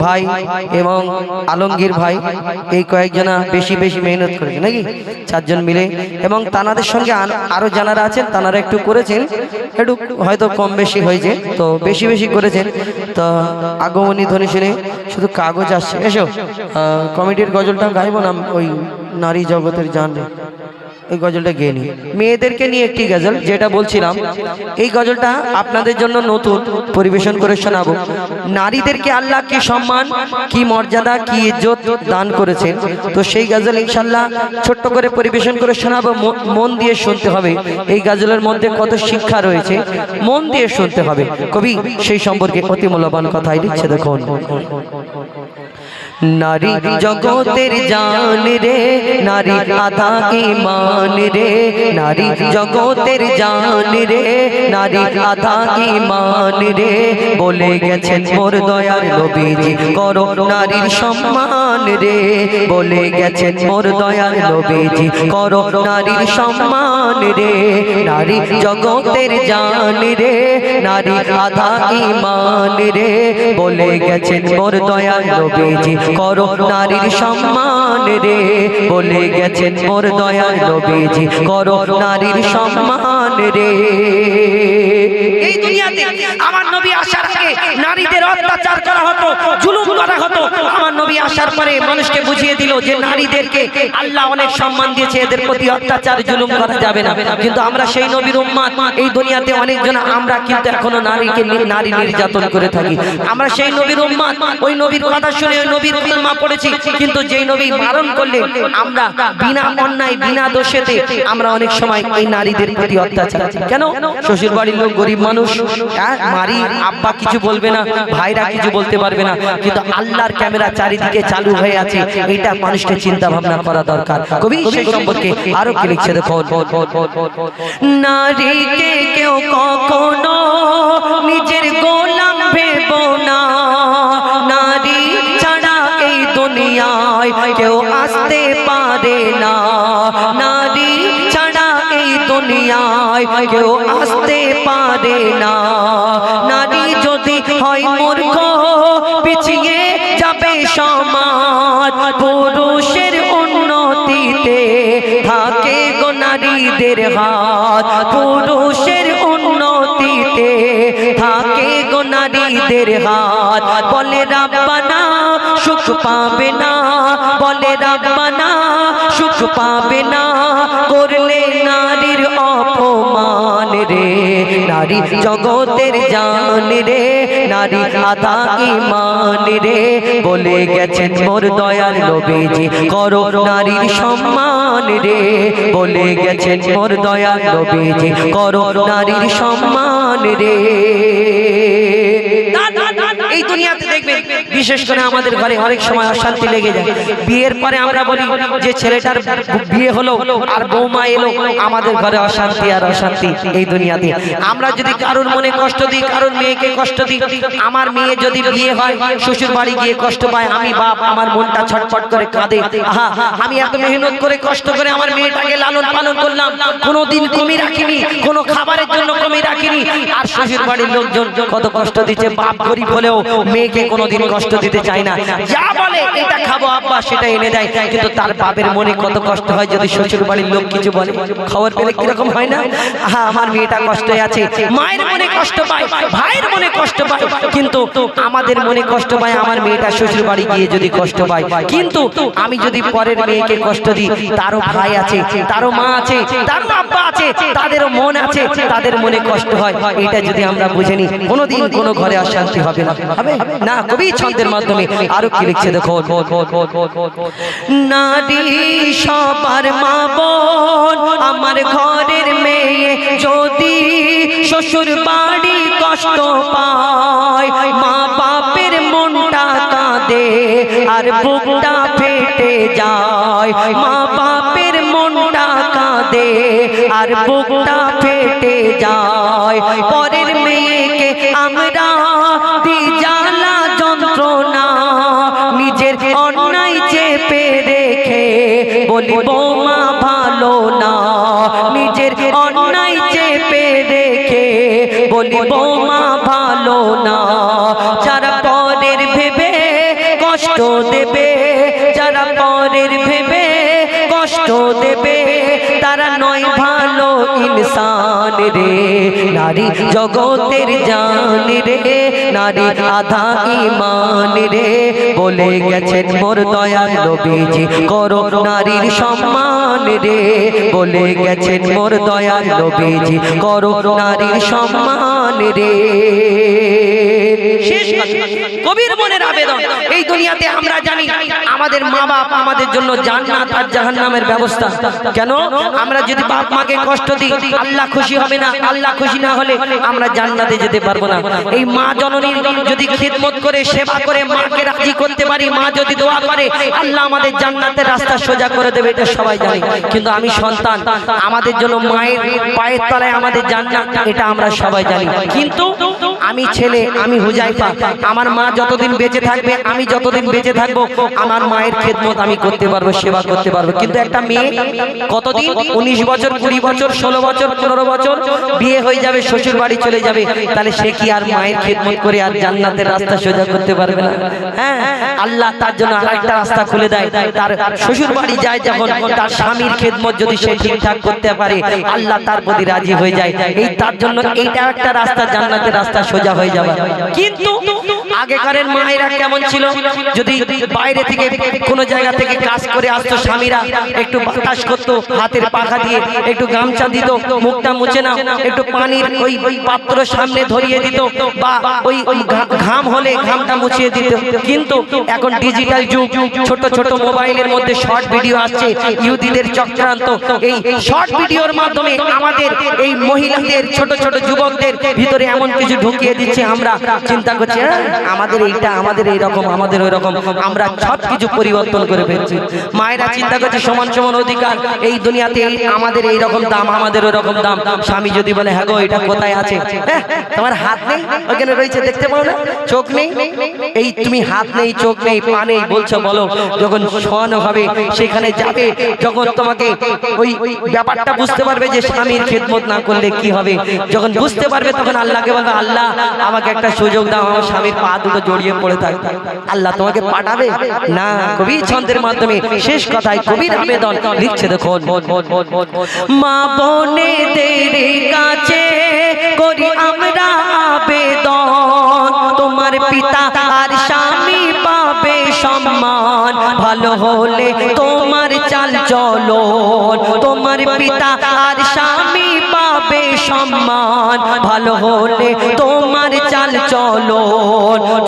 ভাই এবং আলমগীর ভাই, এই কয়েকজনা বেশি বেশি মেহনত করেছে নাকি? চারজন মিলে। এবং তানাদের সঙ্গে আন- আরও যারা আছেন, তানারা একটু করেছেন, একটু হয়তো কম বেশি হয়েছে, তো বেশি বেশি করেছেন। তো আগমনী ধ্বনি শুনে শুধু কাগজ আসছে। এসো কমিটির গজলটা গাইব না, ওই নারী জগতের জান ওই গজলটা গিয়ে নি মেয়েদেরকে নিয়ে একটি গজল, যেটা বলছিলাম, এই গজলটা আপনাদের জন্য নতুন পরিবেশন করে শোনাবো। নারীদেরকে আল্লাহ কি সম্মান, কি মর্যাদা, কি ইজ্জত দান করেছেন? তো সেই গজল ইনশাল্লাহ ছোট্ট করে পরিবেশন করে শোনাবো। মন দিয়ে শুনতে হবে। এই গজলের মধ্যে কত শিক্ষা রয়েছে, মন দিয়ে শুনতে হবে। কবি, সেই সম্পর্কে অতি মূল্যবান কথাই লিখছে দেখুন। নারী জগতের জান রে নারী আধা ইমান রে নারী জগতের জান রে নারী আধা ইমান রে বলে গেছেন মোর দয়ার নবীজি করো নারীর সম্মান রে বলে গেছেন মোর দয়ার নবীজি করো নারীর সম্মান রে নারী জগতের জান রে নারী আধা ইমান রে বলে গেছেন মোর দয়ার নবীজি করো নারীর সম্মান রে, বলে গেছেন মোর দয়ার নবীজি। করো নারীর সম্মান রে। এই দুনিয়াতে আমার নবী আসার আগে নারীদের অত্যাচার করা হতো, জুলুম করা হতো। আমার নবী আসার পরে মানুষকে বুঝিয়ে দিল যে নারীদেরকে আল্লাহ অনেক সম্মান দিয়েছে, এদের প্রতি অত্যাচার, জুলুম করা যাবে না। কিন্তু আমরা সেই নবীর উম্মাদ, এই দুনিয়াতে অনেকজন, আমরা কিন্তু এখনও নারীকে নারী নির্যাতন করে থাকি। আমরা সেই নবীর উম্মাদ, ওই নবীর কথা শুনে ওই নবীর কলমা পড়েছি কিন্তু যেই নবী মারণ করলেন আমরা বিনা অন্যায় বিনা দোষেতে আমরা অনেক সময় এই নারীদের প্রতি অত্যাচার কেন? শ্বশুর বাড়ির লোক গরিব মানুষ হ্যাঁ, মারি আব্বা কিছু বলবে না ভাইরা কিছু বলতে পারবে না কিন্তু আল্লাহর ক্যামেরা চারিদিকে চালু হয়ে আছে এটা মানুষকে চিন্তা ভাবনা করা দরকার। কবি সেই সম্পর্কে আরও কি লিখছে দেখো নারীকে কেউ কখনো নিজের গোলাম দুনিয়ায় কেউ আসতে পারে না। নারী ছাড়া এই দুনিয়ায় কেউ আসতে পারে না। নারী যদি হয় মূর্খ, পিছিয়ে যাবে সমাজ। পুরুষের উন্নতিতে থাকে গো নারীদের হাত। পুরুষের উন্নতিতে থাকে গো নারীদের হাত। বলে, রাব্বানা সুখ পাবে না। বলে, রাব্বানা, সুখ পাবে না। করলে নারীর অপমান রে। নারী জগতের জান রে। নারী আধা ইমান রে। বলে গেছেন মোর দয়াল নবীজি, করো নারীর সম্মান রে। বলে গেছেন মোর দয়াল নবীজি, করো নারীর সম্মান রে। এই দুনিয়াতে দেখবেন বিশেষ করে আমাদের ঘরে অনেক সময় অশান্তি লেগে যায়। বিয়ের পরে আমরা বলি যে ছেলেটার বিয়ে হলো আর বৌমা এলো আমাদের ঘরে অশান্তি আর অশান্তি এই দুনিয়াতে। আমরা যদি কারোর মনে কষ্ট দিই কারোর মেয়েকে কষ্ট দিই আমার মেয়ে যদি বিয়ে হয় শ্বশুর বাড়ি গিয়ে কষ্ট পায় আমি বাপ আমার মনটা ছটফট করে কাঁদে। আহা আমি এত মেহনত করে কষ্ট করে আমার মেয়েটাকে লালন পালন করলাম। কোনোদিন কমি রাখিনি কোনো খাবারের জন্য কমি রাখিনি। আর শ্বশুর বাড়ির লোকজন কত কষ্ট দিচ্ছে বাপ গরিব হলেও মেয়েকে কোনোদিন কষ্ট দিতে চায় না। যা বলে, এটা খাব আব্বা, সেটা এনে দেয়। কিন্তু তার বাপের মনে কত কষ্ট হয় যদি শ্বশুর বাড়ির লোক কিছু বলে। খবর পেলে কীরকম হয় না? হ্যাঁ আমার মেয়েটা কষ্টে আছে। মায়ের মনে কষ্ট পায়, ভাইয়ের মনে কষ্ট পায়। কিন্তু আমাদের মনে কষ্ট পায়, আমার মেয়েটা শ্বশুর বাড়ি গিয়ে যদি কষ্ট পায়। কিন্তু আমি যদি পরের মেয়েকে কষ্ট দিই, তারও ভাই আছে, তারও মা আছে, তারও আব্বা আছে, তাদেরও মন আছে, তাদের মনে কষ্ট হয়। এটা যদি আমরা বুঝে নিই, কোনোদিন কোনো ঘরে অশান্তি হবে না। হবে? না? কবি ছন্দের মাধ্যমে আরও কি লিখছে দেখো নারী সবার মা বোন, আমার ঘরের মেয়ে যদি শ্বশুর বাড়ি কষ্ট পায়, মা বাপের মনটা কাঁদে আর বুকটা ফেটে যায়। মা বাপের মনটা কাঁদে আর বুকটা ফেটে যায়। পরের মেয়েকে আমরা বলি বৌমা ভালো না নিজের অন্যায় চেপে রেখে বলি বৌমা ভালো না যারা পরের ভেবে কষ্ট দেবে যারা পরের ভেবে কষ্ট দেবে তারা নয় ভালো ইনসান রে। নারী জগতের জান রে। নারী আধা ইমান রে। বলে গেছেন মোর দয়াল নবীজি, করো নারীর সম্মান রে। বলে গেছেন মোর দয়াল নবীজি, করো নারীর সম্মান রে। শেষ কবির মনের আবেদন, এই দুনিয়াতে আমরা জানি আমাদের মা বাপ আমাদের জন্য জান্নাত আর জাহান্নামের ব্যবস্থা। কেন? আমরা যদি বাপ মাকে কষ্ট দিই, আল্লাহ খুশি হবে না, আল্লাহ খুশি না হলে আমরা জান্নাতে যেতে পারব না। এই মা জননীর যদি খিদমত করে, সেবা করে, মাকে রাজি করতে পারি, মা যদি দোয়া করে, আল্লাহ আমাদের জান্নাতের রাস্তা সোজা করে দেবে, এটা সবাই জানে। কিন্তু আমি সন্তান, আমাদের জন্য মায়ের পায়ের তলায় আমাদের জান্নাত, এটা আমরা সবাই জানি। কিন্তু আমি ছেলে, আমি হুজাইফা, আমার মা যতদিন বেঁচে থাকবে, আমি যতদিন বেঁচে থাকব, আমার মায়ের খেদমত আমি করতে পারব সেবা করতে পারব কিন্তু একটা মেয়ে কতদিন উনিশ বছর কুড়ি বছর ষোলো বছর পনেরো বছর বিয়ে হয়ে যাবে শ্বশুর বাড়ি চলে যাবে তাহলে সে কি আর মায়ের খেদমত করে আর জান্নাতের রাস্তা সোজা করতে পারবে না হ্যাঁ আল্লাহ তার জন্য আরেকটা রাস্তা খুলে দেয় তার শ্বশুর বাড়ি যায় যখন তার স্বামীর খেদমত যদি সে ঠিকঠাক করতে পারে আল্লাহ তার প্রতি রাজি হয়ে যায় এই তার জন্য এইটা একটা রাস্তা জান্নাতের রাস্তা সোজা হয়ে যাবে কিন্তু আগেকারের মায়েরা কেমন ছিল? যদি বাইরে থেকে কোনো জায়গা থেকে কাজ করে আসতো স্বামীরা একটু বাতাস করতো হাতের পাখা দিয়ে একটু গামছা দিত মুখটা মুছে না একটু পানির ওই পাত্র সামনে ধরিয়ে দিত বা ওই ঘাম হলে ঘামটা মুছিয়ে দিত। কিন্তু এখন ডিজিটাল যুগ ছোট ছোট মোবাইলের মধ্যে শর্ট ভিডিও আসছে ইহুদিদের চক্রান্ত। এই শর্ট ভিডিওর মাধ্যমে আমাদের এই মহিলাদের ছোট ছোট যুবকদের ভিতরে এমন কিছু ঢুকিয়ে দিচ্ছে আমরা চিন্তা করছি "হ্যাঁ, আমাদের এইটা আমাদের এই রকম আমাদের ওই রকম আমরা সব কিছু পরিবর্তন করে ফেলছি। মায়েরা চিন্তা করছে সমান সমান অধিকার। এই দুনিয়াতে আমাদের এই রকম দাম আমাদের ওই রকম দাম। স্বামী যদি বলে হ্যাঁ গো এটা কোথায় আছে? হ্যাঁ, তোমার হাত নেই? ওখানে রয়েছে দেখতে পাও না? চোখ নেই? এই তুমি হাত নেই চোখ নেই পা নেই বলছো বলো যখন শোয়ানো হবে সেখানে যাবে যখন তোমাকে ওই ব্যাপারটা বুঝতে পারবে যে স্বামীর খেদমত না করলে কি হবে যখন বুঝতে পারবে তখন আল্লাহকে বলবে আল্লাহ আমাকে একটা সুযোগ দাও আমার স্বামীর পা দুটো জড়িয়ে পড়ে থাকবে আল্লাহ তোমাকে পাঠাবে? না, কবি ছন্দের মাধ্যমে। শেষ কথায় কবির আবেদন লিখছে, দেখুন। মা বোনেদের কাছে করি আমরা আবেদন। তোমার পিতা আর স্বামী পাবে সম্মান। ভালো হলে তোমার চাল চলো তোমার পিতা আর স্বামী পাবে সম্মান। ভালো হলে তোমার চাল চলো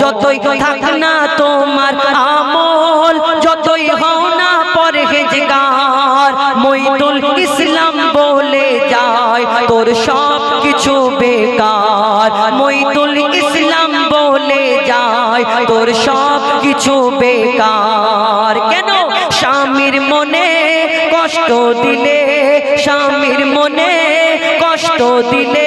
যতই থাক না তোমার আমল, যতই হও না পরহেজগার। মইদুল ইসলাম বলে যায়, তোর সব কিছু বেকার। মইদুল ইসলাম বলে যায়, তোর সব কিছু বেকার। কেন? স্বামীর মনে কষ্ট দিলে, স্বামীর মনে কষ্ট দিলে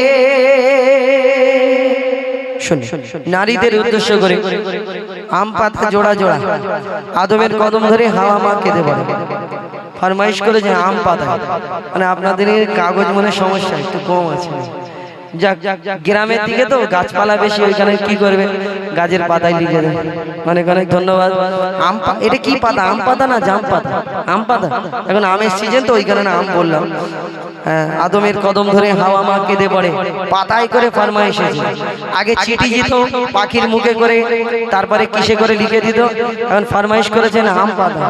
শুনি। নারীদের উদ্দেশ্য করে আম পাতা জোড়া জোড়া আদমের কদম ধরে হাওয়া মা কেঁদে পড়ে। ফরমাইশ করে যে আম পাতা মানে আপনাদের কাগজ মনে সমস্যা একটু কম আছে। যাক। গ্রামের দিকে তো গাছপালা বেশি ওইখানে কি করবে? গাছের পাতায় লিখে দেয় অনেক অনেক ধন্যবাদ। আম এটা কি পাতা? আম পাতা না জাম পাতা? আম পাতা? এখন আমের সিজন তো ওইখানে না আম বললাম। হ্যাঁ, আদমের কদম ধরে হাওয়া মা কেঁদে পড়ে। পাতায় করে ফার্মা এসেছে। আগে চিঠি যেত পাখির মুখে করে তারপরে কিসে করে লিখে দিত। এখন ফারমাইশ করেছেন আম পাতা।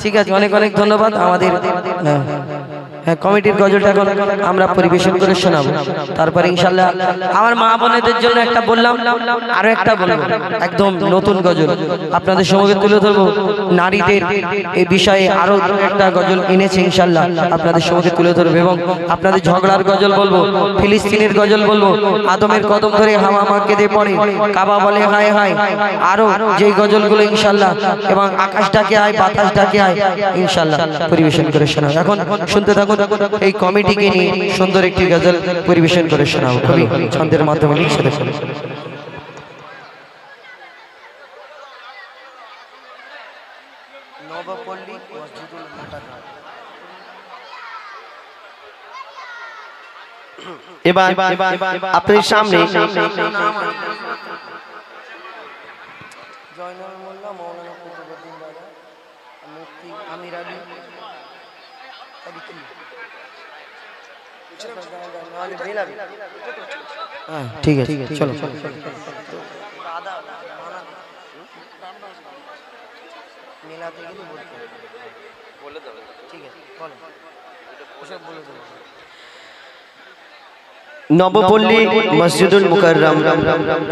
ঠিক আছে অনেক অনেক ধন্যবাদ আমাদের। হ্যাঁ, হ্যাঁ কমিটির গজলটা এখন আমরা পরিবেশন করে শোনাবো। তারপরে ইনশাল্লাহ আমার মা বোনেদের জন্য একটা বললাম আরও একটা বলব। একদম নতুন গজল। আপনাদের সঙ্গে তুলে ধরবো। নারীদের এই বিষয়ে আরও একটা গজল এনেছে ইনশাল্লাহ আপনাদের সঙ্গে তুলে ধরবো এবং আপনাদের ঝগড়ার গজল বলব ফিলিস্তিনের গজল বলব আদমের কদম ধরে হাওয়া মা কেঁদে পড়ে কাবা বলে হায় হায় আরও যেই গজলগুলো ইনশাল্লাহ এবং আকাশ আকাশটাকে আয় বাতাসটাকে আয় ইনশাল্লাহ পরিবেশন করে শোনাও এখন শুনতে থাকুন এই কমিটিকে নিয়ে সুন্দর একটি গজল পরিবেশন করে শোনাও। কবি ছন্দের মাধ্যমে লিখছে দেখুন। এবার আপনার সামনে জয়নুল মোল্লা মৌলানা কুতুবুদ্দিন দাদা মুফতি আমির আলী হ্যাঁ ঠিক আছে চলো মেলাতে গেলে বলতে হবে ঠিক আছে বলো। বলে দেবো নবপল্লী মসজিদুল মুকাররম।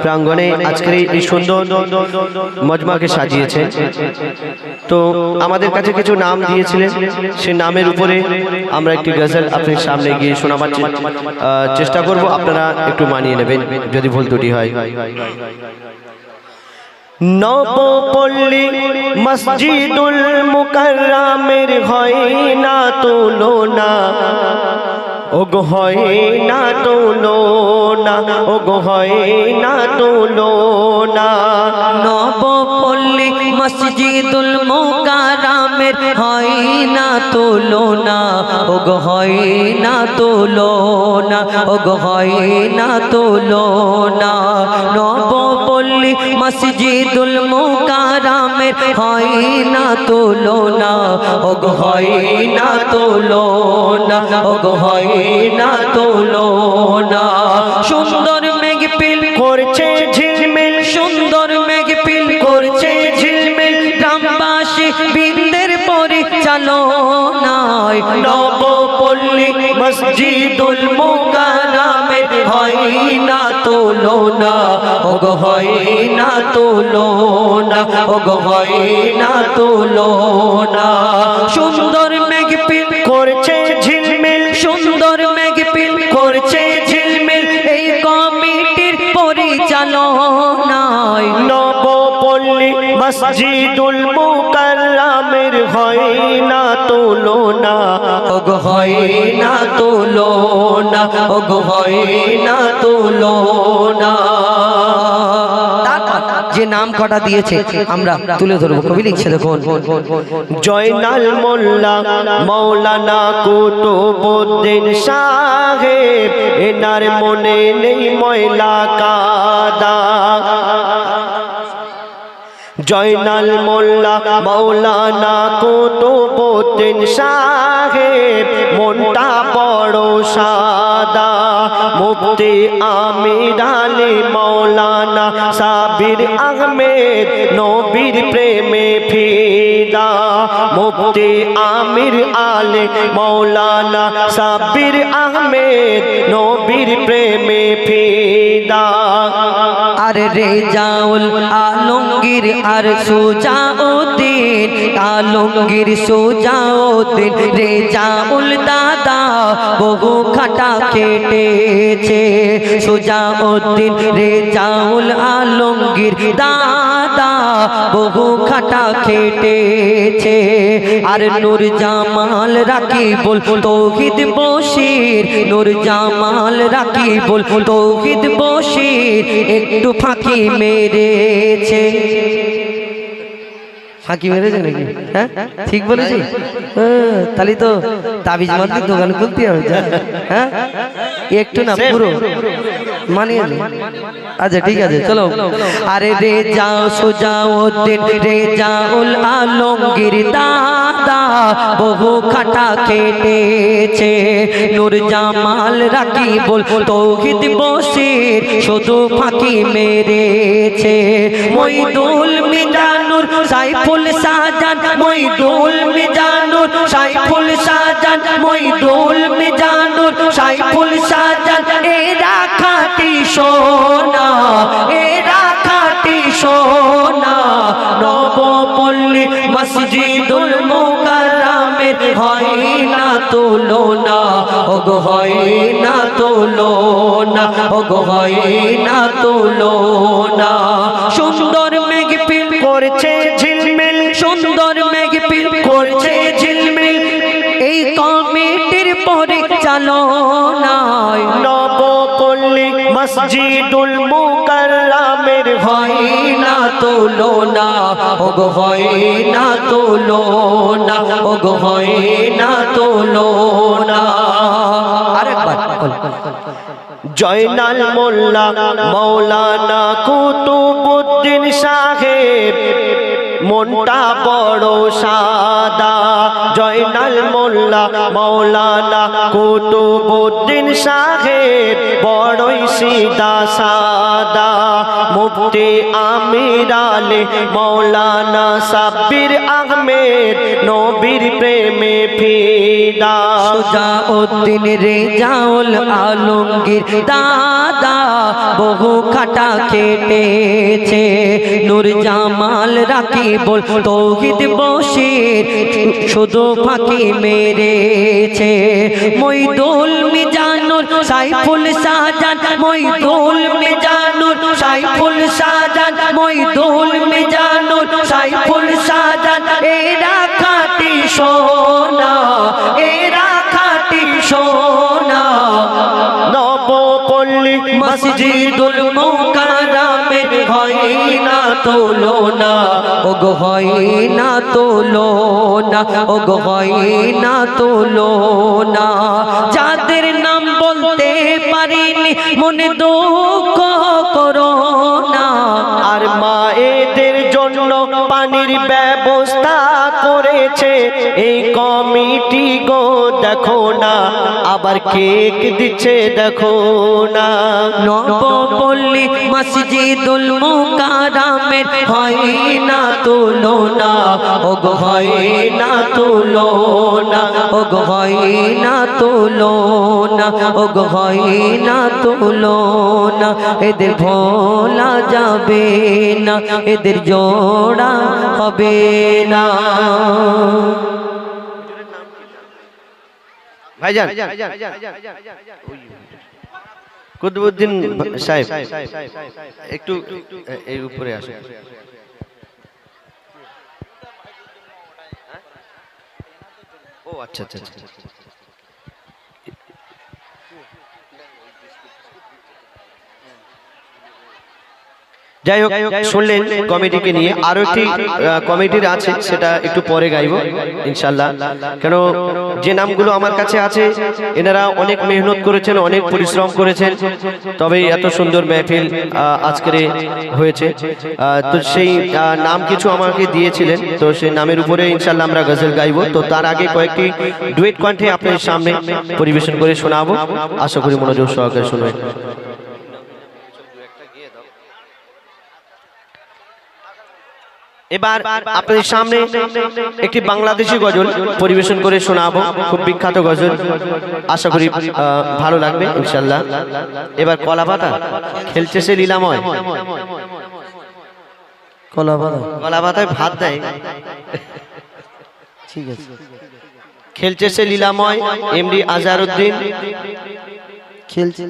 প্রাঙ্গণে আজকের এই সুন্দর মজমাকে সাজিয়েছে। তো আমাদের কাছে কিছু নাম দিয়েছিলেন। সে নামের উপরে আমরা একটি গজল আপনার সামনে গিয়ে শোনাবার চেষ্টা করব। আপনারা একটু মানিয়ে নেবেন, যদি ভুল ত্রুটি হয়। নবপল্লী মসজিদুল মুকাররামের হয় না তুলনা। ওগো হয় না তুলনা ওগো হয় না তুলনা নবপল্লী মসজিদুল মোকারামের হয় না তুলনা ওগ হয় না তুলনা ওগ হয় না তুলনা নবপল্লী মসজিদুল মোকারামের হয় না তুলনা ওগ হয় না তুলনা ওগ হয় না তুলনা সুন্দর মেঘ পিল করছে ঝিলমিল, সুন্দর মেঘ পিল করছে ঝিলমিল। গ্রামবাসী বৃন্দের পরিচালনায় নবপল্লী মসজিদুল মুকাররামের হয় না তুলনা ওগ হয় না তুলনা ওগ হয় না তুলনা সুন্দর মেঘ পিল করছে মসজিদুল মুকাররামের হয় না তুলনা। ওগ হয় না তুলনা ওগ হয় না তুলনা। যে নাম কটা দিয়েছে আমরা তুলে ধরবো। কবি লিখছে দেখুন জয়নাল মোল্লা মৌলানা কুতুবুদ্দিন সাহেব এনার মনে নেই ময়লা কাদা। জয়নাল মোল্লা, মৌলানা কুতুবুদ্দিন সাহেব মনটা বড় সাদা মুফতি আমির আলী, মৌলানা সাবির আহমেদ, নবীর প্রেমে ফিদা মুফতি আমির আলী, মৌলানা সাবির আহমেদ, নবীর প্রেমে ফিদা আর রেজাউল আলমগীর আর সুজাউদ্দিন আলমগীর সুজাউদ্দিন রেজাউল দাদা বহু খাটা কেটেছে। সোজা উদ্দিন রে চাউল আলমগীর দাদা, বহু খাটা খেটেছে আর নূর জামাল রাকিবুল তৌহিদ বশির নূর জামাল রাকিবুল তৌহিদ বশির একটু ফাঁকি মেরেছে। ফাঁকি মেরেছে নাকি? হ্যাঁ? ঠিক বলেছি হ্যাঁ, তাহলে তো তাবিজ মাত্র দোকান খুলতে হবে। হ্যাঁ? একটু না পুরো। মানিয়ে আচ্ছা ঠিক আছে চলো। আরে রে যাও সোজাও রে রে আলমগির আলমগীর দাদা বহু খাটা কেটেছে। নূর জামাল রাকিবুল তৌহিদ বসির শুধু ফাঁকি মেরেছে। মইদুল মিজানুর সাইফুল সাজান মইদুল মিজানুর সাইফুল সাজান মইদুল মিজানুর সাইফুল সাজান এরা খাটি সোনা, এরা খাটি না তুলনা, ওগো হয় না তুলনা, ওগো হয় না তুলনা। সুন্দর মেঘপিল করছে ঝিলমিল, সুন্দর মেঘপিল করছে ঝিলমিল, এই কমিটির পরিচালনায়। নবপল্লী মসজিদুল না, ওগ হয় না তুলনা ওগ হয় না তুলনা আরেকবার জয়নাল মোল্লা, মৌলানা কুতুবুদ্দিন সাহেব, মনটা বড় সাদা। জয়নাল মোল্লা, মৌলানা কুতুবুদ্দিন সাহেব, বড়ই সিদা সাদা মুফতি আমির আলে, মৌলানা সাব্বির আহমেদ, নবীর প্রেমে ফিদা। সুজাউদ্দিন রেজাউল আলমগীর দাদা বহু খাটা কেটেছে। নূর জামাল রাকিবুল তৌহিদ বশির শুধু ফাঁকি মেরেছে। মই মইদুল মিজানুর, সাইফুল সাজান মই মইদুল মিজানুর, সাইফুল সাজান মই মইদুল মিজানুর, সাইফুল সাজান এরা খাটি সোনা, এরা মসজিদুল মুকাররামের হয় না তুলনা। ওগো হয় না তুলনা, ওগো হয় না তুলনা। যাদের নাম বলতে পারিনি, মনে দুঃখ করো না। আর মায়েদের জন্য পানির ব্যবস্থা এই কমিটি গো, দেখো না। আবার কেক দিচ্ছে, দেখো না। নবপল্লী মসজিদুল মুকাররামের হয় না তুলনা। ওগো, হয় না তুলনা। ওগো, হয় না তুলনা। ওগো, হয় না তুলনা। এদের ভোলা যাবে না, এদের জোড়া হবে না। ভাইজান। কুতুবুদ্দিন সাহেব। একটু এই উপরে আসুন ও আচ্ছা আচ্ছা আচ্ছা। যাই হোক শুনলেন কমিটিকে নিয়ে আরও একটি কমিটির আছে সেটা একটু পরে গাইব ইনশাল্লাহ। কেন যে নামগুলো আমার কাছে আছে এনারা অনেক মেহনত করেছেন অনেক পরিশ্রম করেছেন তবে এত সুন্দর মেহফিল আজকের হয়েছে। তো সেই নাম কিছু আমাকে দিয়েছিলেন তো সেই নামের উপরে ইনশাল্লাহ আমরা গজল গাইব। তো তার আগে কয়েকটি ডুয়েট কণ্ঠে আপনার সামনে পরিবেশন করে শোনাবো। আশা করি মনোযোগ সহকারে শুনবেন। এবার আপনাদের সামনে একটি বাংলাদেশি গজল পরিবেশন করে শোনাবো। খুব বিখ্যাত গজল। আশা করি ভালো লাগবে। ইনশাল্লাহ। এবার কলা পাতা খেলছে সে লীলাময়। কলা বাদা কলা পাতায় ভাত দেয়। ঠিক আছে। খেলছে সে লীলাময় এমডি আজহারউদ্দিন খেলছে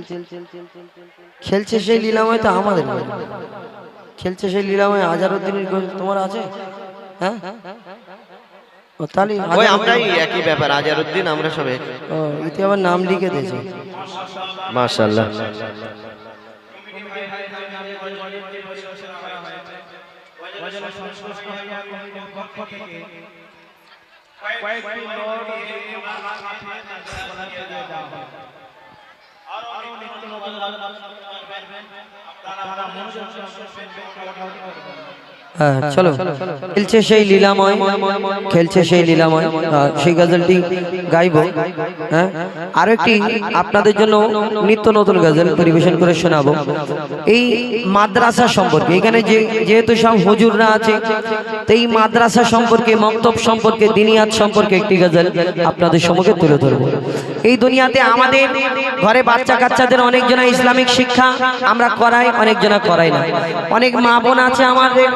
খেলছে সেই লীলাময় তো আমাদের। খেলছে সেই লীলাময় আজারউদ্দিনের গোল তোমার আছে? হ্যাঁ? ও তাহলে ওই আমরাই একই ব্যাপার আজহারউদ্দিন আমরা সবাই ও ইতি আবার নাম লিখে দিয়েছে। মাশাআল্লাহ। আরও নিত্য নতুন আপনারা মনোযোগ সহকারে ওঠাউঠি করবেন হ্যাঁ চলো। খেলছে সেই লীলাময় খেলছে সেই লীলাময়। সেই গজলটি গাইবো। হ্যাঁ? আর একটি আপনাদের জন্য নিত্য নতুন গজল পরিবেশন করে শোনাবো। এই মাদ্রাসা সম্পর্কে এখানে যে যেহেতু সব হুজুররা আছে তো এই মাদ্রাসা সম্পর্কে মক্তব সম্পর্কে দিনিয়াত সম্পর্কে একটি গজল আপনাদের সম্মুখে তুলে ধরবো। এই দুনিয়াতে আমাদের ঘরে বাচ্চা কাচ্চাদের অনেকজনা ইসলামিক শিক্ষা আমরা করাই অনেকজনা করাই না। অনেক মা বোন আছে আমাদের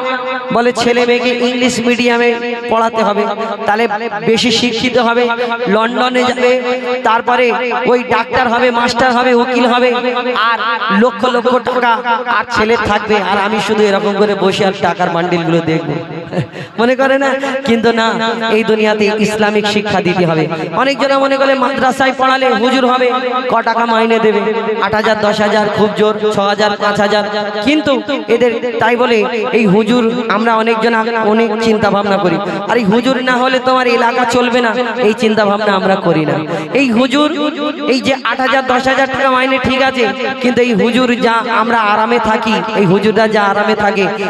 বলে ছেলে মেয়েকে ইংলিশ মিডিয়ামে পড়াতে হবে। তাহলে বেশি শিক্ষিত হবে। লন্ডনে যাবে। তারপরে ওই ডাক্তার হবে, মাস্টার হবে, উকিল হবে। আর লক্ষ লক্ষ টাকা আর ছেলে থাকবে। আর আমি শুধু এরকম করে বসে আর টাকার বান্ডিলগুলো দেখব। মনে করে না? কিন্তু না, এই দুনিয়াতে ইসলামিক শিক্ষা দিতে হবে। অনেক অনেকজনা মনে করে মাদ্রাসায় পড়ালে হুজুর হবে, ক টাকা মাইনে দেবে। আট হাজার, দশ হাজার, খুব জোর, ছ হাজার, পাঁচ হাজার। কিন্তু এদের তাই বলে, এই হুজুর আমরা অনেকজন অনেক চিন্তা ভাবনা করি। আর এই হুজুর না হলে তোমার এলাকা চলবে না। এই চিন্তা ভাবনা আমরা করি না। এই হুজুর, এই যে আট হাজার, দশ হাজার টাকা মাইনে ঠিক আছে, কিন্তু এই হুজুর যা আমরা আরামে থাকি, এই হুজুররা যা আরামে থাকে